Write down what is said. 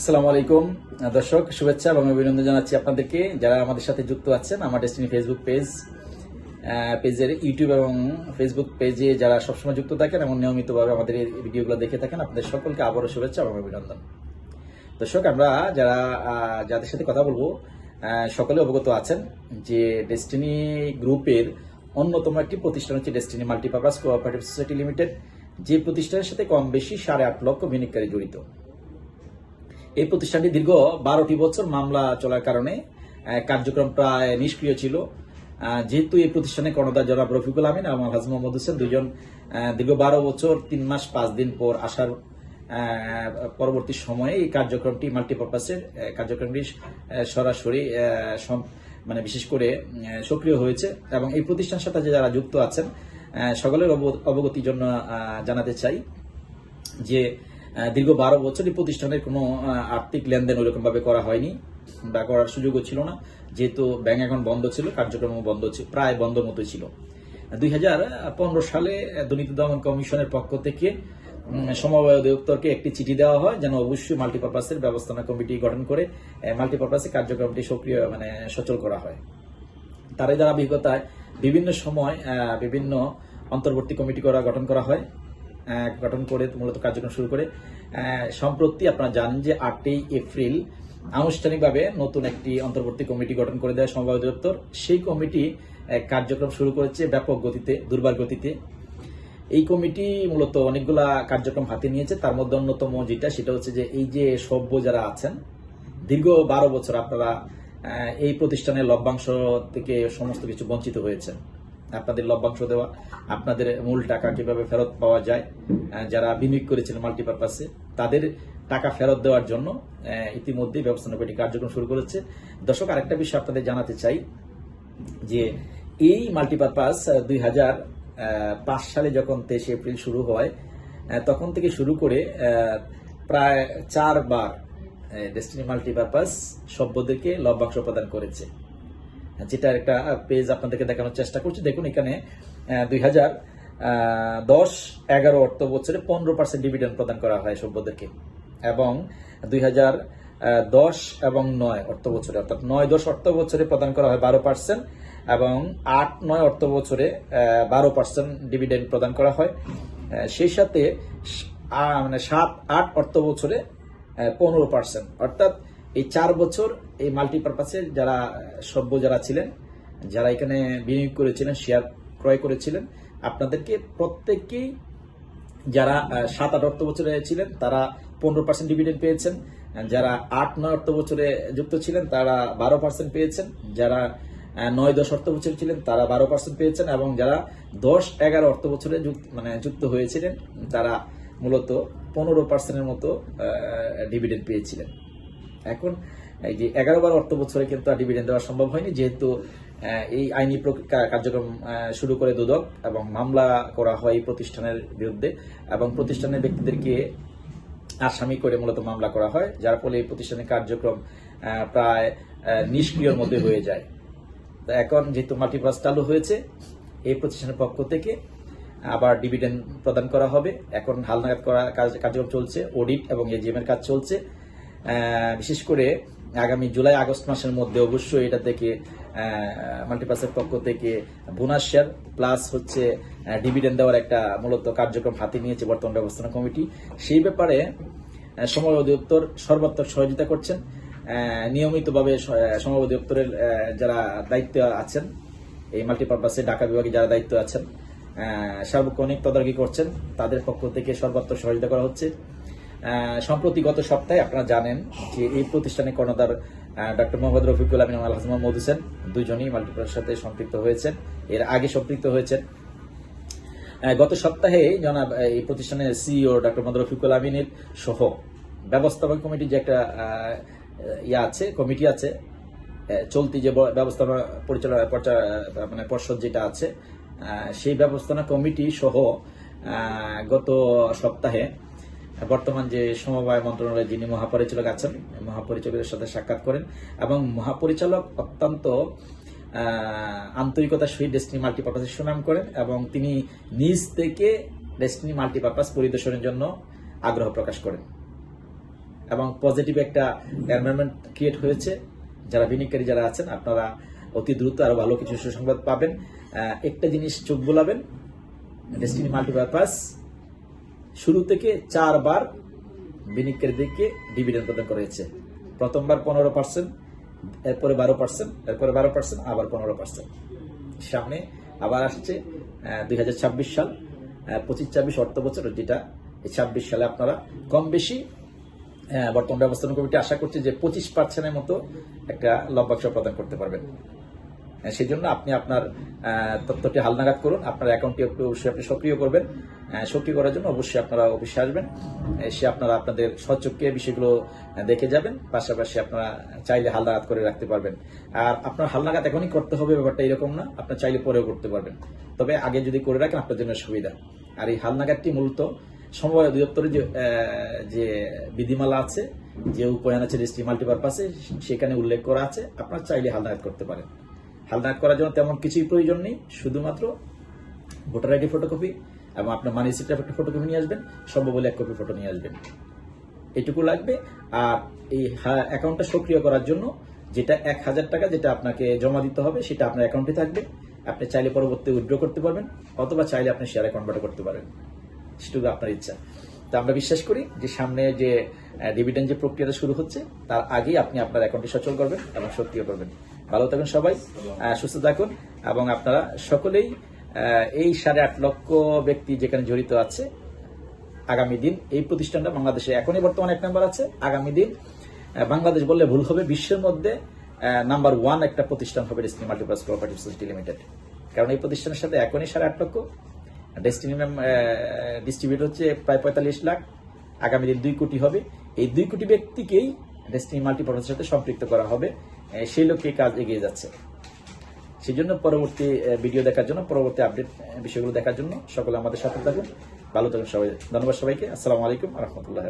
আসসালামু আলাইকুম। দর্শক, শুভেচ্ছা এবং অভিনন্দন জানাচ্ছি আপনাদেরকে। যারা আমাদের সাথে যুক্ত আছেন, আমার Destiny Facebook page page YouTube এবং ফেসবুক পেজে যারা সবসময় যুক্ত থাকেন এবং নিয়মিতভাবে আমাদের এই ভিডিওগুলো দেখে থাকেন, আপনাদের সকলকে আবারও শুভেচ্ছা এবং অভিনন্দন। দর্শক, আমরা যারা যাদের সাথে কথা বলব সকলে অবগত আছেন যে ডেস্টিনি গ্রুপের অন্যতম একটি প্রতিষ্ঠান হচ্ছে Destiny multipurpose cooperative society limited যে প্রতিষ্ঠানের সাথে কম বেশি সাড়ে আট লক্ষ বিনিয়োগকারী জড়িত। এই প্রতিষ্ঠানটি দীর্ঘ বারোটি বছর মামলা চলার কারণে কার্যক্রম প্রায় নিষ্ক্রিয় ছিল। যেহেতু এই প্রতিষ্ঠানে কর্ণধার জনাব রফিকুল আমিন এবং হাজ মোহাম্মদ হোসেন দুজন দীর্ঘ বারো বছর, তিন মাস, পাঁচ দিন পর আসার পরবর্তী সময়ে এই কার্যক্রমটি মাল্টিপারপাসের কার্যক্রমটি সরাসরি মানে বিশেষ করে সক্রিয় হয়েছে এবং এই প্রতিষ্ঠানের সাথে যারা যুক্ত আছেন সকলের অব- অবগতির জন্য জানাতে চাই যে দীর্ঘ বারো বছর এই প্রতিষ্ঠানের কোনো আর্থিক লেনদেন ওইরকম ভাবে করা হয়নি। বা করার সুযোগও ছিল না। যেহেতু ব্যাংক অ্যাকাউন্ট বন্ধ ছিল কার্যক্রম বন্ধ ছিল প্রায় বন্ধ মতো ছিল। দুই হাজার পনেরো সালে দুর্নীতি দমন কমিশনের পক্ষ থেকে সমবায় অধিদপ্তরকে একটি চিঠি দেওয়া হয়, যেন অবশ্যই মাল্টিপারপাসের ব্যবস্থাপনা কমিটি গঠন করে মাল্টিপারপাসের কার্যক্রমটি সক্রিয় মানে সচল করা হয়। তারই দ্বারা অভিজ্ঞতায় বিভিন্ন সময় বিভিন্ন অন্তর্বর্তী কমিটি করা, গঠন করা হয়। গঠন করে মূলত কার্যক্রম শুরু করে। সম্প্রতি আপনারা জানেন যে আটই এপ্রিল আনুষ্ঠানিকভাবে নতুন একটি অন্তর্বর্তী কমিটি গঠন করে দেয় সমবায় অধিদপ্তর। সেই কমিটি কার্যক্রম শুরু করেছে ব্যাপক গতিতে, দুর্বার গতিতে। এই কমিটি মূলত অনেকগুলা কার্যক্রম হাতে নিয়েছে। তার মধ্যে অন্যতম যেটা, সেটা হচ্ছে যে এই যে সভ্য যারা আছেন, দীর্ঘ বারো বছর আপনারা এই প্রতিষ্ঠানের লভ্যাংশ থেকে সমস্ত কিছু বঞ্চিত হয়েছেন। আপনাদের লভ্যাংশ দেওয়া, আপনাদের মূল টাকা কীভাবে ফেরত পাওয়া যায় যারা বিনিয়োগ করেছিলেন মাল্টিপারপাসে তাদের টাকা ফেরত দেওয়ার জন্য ইতিমধ্যেই ব্যবস্থাপনা কার্যক্রম শুরু করেছে। দর্শক, আরেকটা বিষয় আপনাদের জানাতে চাই, যে এই মাল্টিপারপাস দুই হাজার পাঁচ সালে যখন তেইশে এপ্রিল শুরু হয় তখন থেকে শুরু করে প্রায় চারবার ডেস্টিনি মাল্টিপারপাস সভ্যদেরকে লভ্যাংশ প্রদান করেছে। যেটা একটা পেজ আপনাদেরকে দেখানোর চেষ্টা করছি। দেখুন এখানে দুই হাজার দশ, এগারো অর্থ বছরে পনেরো পার্সেন্ট ডিভিডেন্ড প্রদান করা হয় সভ্যদেরকে। এবং দুই হাজার দশ এবং নয় অর্থ বছরে, অর্থাৎ নয় দশ অর্থ বছরে প্রদান করা হয় বারো পার্সেন্ট এবং আট, নয় অর্থ বছরে বারো পার্সেন্ট ডিভিডেন্ড প্রদান করা হয়। সেই সাথে মানে সাত, আট অর্থ বছরে পনেরো পার্সেন্ট অর্থাৎ এই চার বছর এই মাল্টিপারপাসের যারা, সভ্য যারা ছিলেন, যারা এখানে বিনিয়োগ করেছিলেন শেয়ার ক্রয় করেছিলেন, আপনাদেরকে প্রত্যেককেই যারা সাত আট অর্থ বছরে ছিলেন, তারা পনেরো পার্সেন্ট ডিভিডেন্ড পেয়েছেন। যারা আট নয় অর্থ বছরে যুক্ত ছিলেন, তারা বারো পার্সেন্ট পেয়েছেন। যারা নয় দশ অর্থ বছরে ছিলেন, তারা বারো পার্সেন্ট পেয়েছেন। এবং যারা দশ এগারো অর্থ বছরে মানে যুক্ত হয়েছিলেন, তারা মূলত পনেরো পার্সেন্টের মতো ডিভিডেন্ড পেয়েছিলেন। এখন এই যে এগারো বারো অর্থ বছরে কিন্তু আর ডিভিডেন্ড দেওয়া সম্ভব হয়নি, যেহেতু এই আইনি কার্যক্রম শুরু করে দুদক এবং মামলা করা হয় প্রতিষ্ঠানের বিরুদ্ধে এবং প্রতিষ্ঠানের ব্যক্তিদেরকে আসামি করে মূলত মামলা করা হয়, যার ফলে এই প্রতিষ্ঠানের কার্যক্রম প্রায় নিষ্ক্রিয়র মধ্যে হয়ে যায়। তো এখন যেহেতু মাল্টিপ্লাস চালু হয়েছে, এই প্রতিষ্ঠানের পক্ষ থেকে আবার ডিভিডেন্ড প্রদান করা হবে। এখন হালনাগাদ করা কার্যক্রম চলছে অডিট এবং এজিএম এর কাজ চলছে। বিশেষ করে আগামী জুলাই, আগস্ট মাসের মধ্যে অবশ্যই এটা থেকে মাল্টিপ্লাসের পক্ষ থেকে বোনাস শেয়ার প্লাস হচ্ছে ডিভিডেন্ড দেওয়ার একটা মূলত কার্যক্রম হাতে নিয়েছে বর্তমান ব্যবস্থাপনা কমিটি। সেই ব্যাপারে সময় অধিদপ্তর সর্বাত্মক সহযোগিতা করছেন। নিয়মিতভাবে সময় অধিদপ্তরের যারা দায়িত্ব আছেন, এই মাল্টিপারপাসে ঢাকা বিভাগে যারা দায়িত্ব আছেন সার্বক্ষণিক তদারকি করছেন, তাদের পক্ষ থেকে সর্বাত্মক সহযোগিতা করা হচ্ছে। সম্প্রতি গত সপ্তাহে আপনারা জানেন যে এই প্রতিষ্ঠানে কর্ণধার ডক্টর মোহাম্মদ রফিকুল আমিন আল হাসমান মোহাম্মদ হোসেন দুজনই মাল্টিপ্লাসের সাথে সম্পৃক্ত হয়েছেন। এর আগে সম্পৃক্ত হয়েছেন। গত সপ্তাহে জনাব এই প্রতিষ্ঠানের সিইও ডক্টর মোহাম্মদ রফিকুল আমিনের সহ ব্যবস্থাপনা কমিটি যে একটা ইয়া আছে, কমিটি আছে চলতি যে ব্যবস্থাপনা পরিচালনা, পর্চা- মানে পর্ষদ যেটা আছে সেই ব্যবস্থাপনা কমিটি সহ গত সপ্তাহে বর্তমান যে সমবায় মন্ত্রণালয়ের যিনি মহাপরিচালক আছেন, মহাপরিচালকের সাথে সাক্ষাৎ করেন এবং মহাপরিচালক অত্যন্ত আন্তরিকতার সহিত ডেস্টিনি মাল্টিপারপাসের সুনাম করেন এবং তিনি নিজ থেকে ডেস্টিনি মাল্টিপারপাস পরিদর্শনের জন্য আগ্রহ প্রকাশ করেন। এবং পজিটিভ একটা এনভায়রনমেন্ট ক্রিয়েট হয়েছে। যারা বিনিয়োগকারী যারা আছেন, আপনারা অতি দ্রুত আরও ভালো কিছু সুসংবাদ পাবেন। একটা জিনিস চোখ বোলাবেন ডেস্টিনি মাল্টিপারপাস শুরু থেকে চারবার বিনিয়োগকারীদেরকে ডিভিডেন্ড প্রদান করা হয়েছে। প্রথমবার পনেরো পার্সেন্ট এরপরে বারো পার্সেন্ট এরপরে বারো পার্সেন্ট আবার পনেরো পার্সেন্ট সামনে আবার আসছে দুই হাজার ছাব্বিশ সাল। পঁচিশ ছাব্বিশ অর্থ বছর, যেটা ছাব্বিশ সালে আপনারা কম বেশি বর্তমান ব্যবস্থাপনা কমিটি আশা করছে যে পঁচিশ পার্সেন্টের মতো একটা লভ্যাংশ প্রদান করতে পারবেন। সেই জন্য আপনি আপনার তথ্যটি হালনাগাদ করুন, আপনার অ্যাকাউন্টটি একটু অবশ্যই আপনি সক্রিয় করবেন। সক্রিয় করার জন্য অবশ্যই আপনারা অফিসে আসবেন। এসে আপনারা আপনাদের সচক্ষে বিষয়গুলো দেখে যাবেন। পাশাপাশি আপনারা চাইলে হালনাগাদ করে রাখতে পারবেন। আর আপনার হালনাগাদ এখনই করতে হবে, ব্যাপারটা এরকম না। আপনার চাইলে পরেও করতে পারবেন। তবে আগে যদি করে রাখেন, আপনার জন্য সুবিধা। আর এই হালনাগাদটি মূলত সমবায় অধিদপ্তরের যে যে বিধিমালা আছে, যে উপায়ন আছে, রেজিস্ট্রি মাল্টিপারপাসে, সেখানে উল্লেখ করা আছে। আপনার চাইলে হালনাগাদ করতে পারেন। হালনাগাদ করার জন্য তেমন কিছুই প্রয়োজন নেই, শুধুমাত্র ভোটার আইডি ফটোকপি এবং আপনার মানি সিটের একটা ফটোকপি নিয়ে আসবেন সম্ভব এক কপি ফটো নিয়ে আসবেন। এটুকু লাগবে। আর এই অ্যাকাউন্টটা সক্রিয় করার জন্য যেটা এক হাজার টাকা যেটা আপনাকে জমা দিতে হবে, সেটা আপনার অ্যাকাউন্টে থাকবে। আপনি চাইলে পরবর্তী উইড্রো করতে পারবেন, অথবা চাইলে আপনি শেয়ার কনভার্ট করতে পারেন। সেটুকু আপনার ইচ্ছা। তো আমরা বিশ্বাস করি যে সামনে যে ডিভিডেন্ড যে প্রক্রিয়াটা শুরু হচ্ছে, তার আগেই আপনি আপনার অ্যাকাউন্টটি সচল করবেন এবং সক্রিয় করবেন। ভালো থাকুন সবাই সুস্থ থাকুন এবং আপনারা সকলেই এই সাড়ে আট লক্ষ ব্যক্তি যেখানে জড়িত আছে, আগামী দিন এই প্রতিষ্ঠানটা বাংলাদেশে এখনই বর্তমানে এক নম্বর আছে, আগামী দিন বাংলাদেশ বললে ভুল হবে, বিশ্বের মধ্যে নাম্বার ওয়ান একটা প্রতিষ্ঠান হবে Destiny multiplus cooperative society limited কারণ এই প্রতিষ্ঠানের সাথে এখনই সাড়ে আট লক্ষ। ডেস্টিনি ডিস্ট্রিবিউট হচ্ছে প্রায় পঁয়তাল্লিশ লাখ। আগামী দিন দুই কোটি হবে। এই দুই কোটি ব্যক্তিকেই ডেস্টিনি মাল্টিপারপাসের সাথে সম্পৃক্ত করা হবে। সেই লক্ষ্যে কাজ এগিয়ে যাচ্ছে। সেই জন্য পরবর্তী ভিডিও দেখার জন্য, পরবর্তী আপডেট বিষয়গুলো দেখার জন্য সকলে আমাদের সাথে থাকুন। ভালো থাকুন সবাই। ধন্যবাদ সবাইকে। আসসালামু আলাইকুম রহমতুল্লাহ